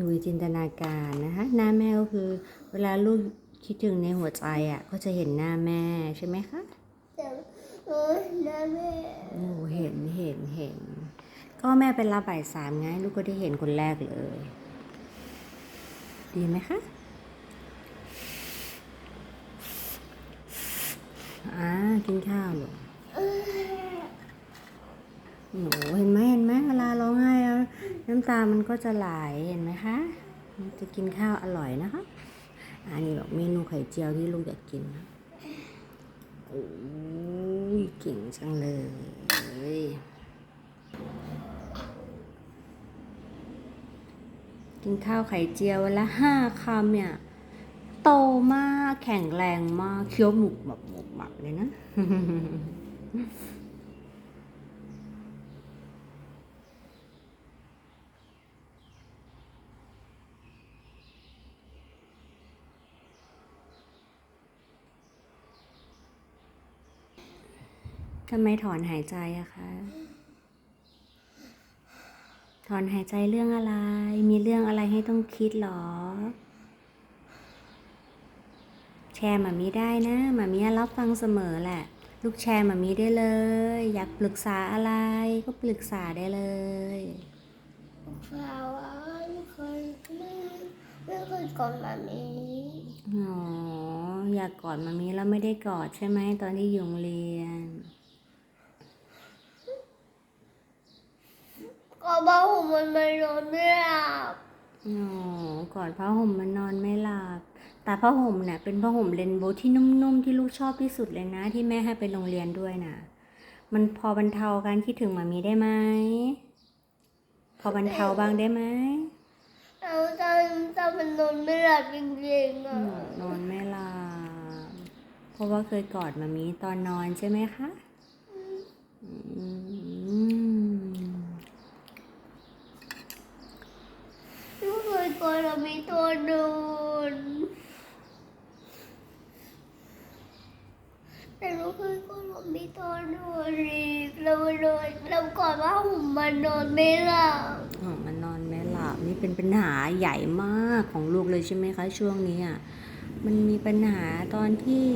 ดูจินตนาการนะคะหน้าแม่ก็คือเวลาลูกคิดถึงในหัวใจอะ ก็จะเห็นหน้าแม่ใช่ไหมคะแต่เออนะแม่โอ้เห็นเห็นเห็น ก็แม่เป็นรับบ่ายสามไงลูกก็ได้เห็นคนแรกเลย ดีไหมคะอ่ากินข้าวลูกเออหนูเห็นไหม น้ำตามันก็จะไหลเห็นไหมคะจะกินข้าวอร่อยนะคะ อันนี้แบบเมนูไข่เจียวที่ลูกอยากกินนะโอ้ยเก่งจังเลยกินข้าวไข่เจียววันละห้าคำเนี่ยโตมากแข็งแรงมากเคี้ยวหมุกแบบหมุกหมับเลยนะ ทำไมถอนหายใจอะคะ ถอนหายใจเรื่องอะไร มีเรื่องอะไรให้ต้องคิดหรอ แชร์มามีได้นะมามีรับฟังเสมอแหละ ลูกแชร์มามีได้เลย อยากปรึกษาอะไรก็ปรึกษาได้เลยเปล่าอะไม่เคยไม่ไม่เคยกอดแบบนี้อ๋อ อยากกอดมามีแล้วไม่ได้กอดใช่ไหมตอนที่อยู่โรงเรียน ก็บ้าหูมันไม่นอนไม่หลับอ๋อกอดผ้าห่มมันนอนไม่หลับแต่ผ้าห่มเนี่ยเป็นผ้าห่มเรนโบว์ที่นุ่มๆที่ลูกชอบที่สุดเลยนะ ที่แม่ให้ไปโรงเรียนด้วยนะมันพอบรรเทาการคิดถึงมามีได้ไหมพอบรรเทาบ้างได้ไหมแล้วถ้าถ้ามันนอนไม่หลับจริงๆอือะมนอนไม่หลับเพราะว่าเคยกอดมามีตอนนอนใช่ไหมคะอืม ไม่เคย กอดแบบนี้ตัวโดนแต่เราเคยกอดแบบนี้ตัวโดนอีกเรานอนเรากอดว่าหูมันนอนไม่หลับอ๋อมันนอนไม่หลับนี่เป็นปัญหาใหญ่มากของลูกเลยใช่ไหมคะ ช่วงนี้อะมันมีปัญหาตอนที่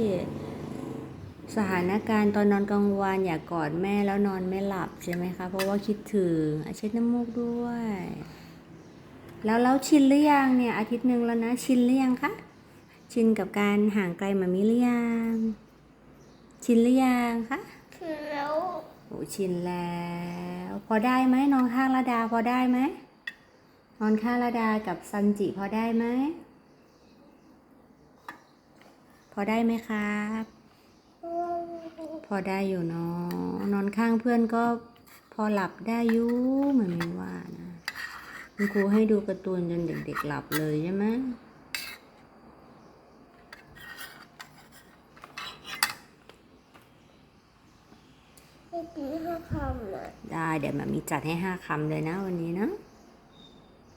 สถานการณ์ตอนนอนกลางวันอยากกอดแม่แล้วนอนไม่หลับใช่ไหมคะ เพราะว่าคิดถึงอาเช็ดน้ำมูกด้วย แล้วแล้วชินหรือยังเนี่ยอาทิตย์หนึ่งแล้วนะชินหรือยังคะชินกับการห่างไกลหมามิหรือยังชินหรือยังคะคือแล้วโอ้ชินแล้ว พอได้ไหมนอนข้างระดาพอได้ไหมนอนข้างระดากับซันจิพอได้ไหมพอได้ไหมครับ พอได้อยู่เนาะนอนข้างเพื่อนก็พอหลับได้อยู่เหมือนมีว่านะ คุณครูให้ดูการ์ตูนจนเด็กๆหลับเลยใช่ไหมไม่กินห้าคำนะได้เดี๋ยวมามีจัดให้ห้าคำเลยนะวันนี้นะ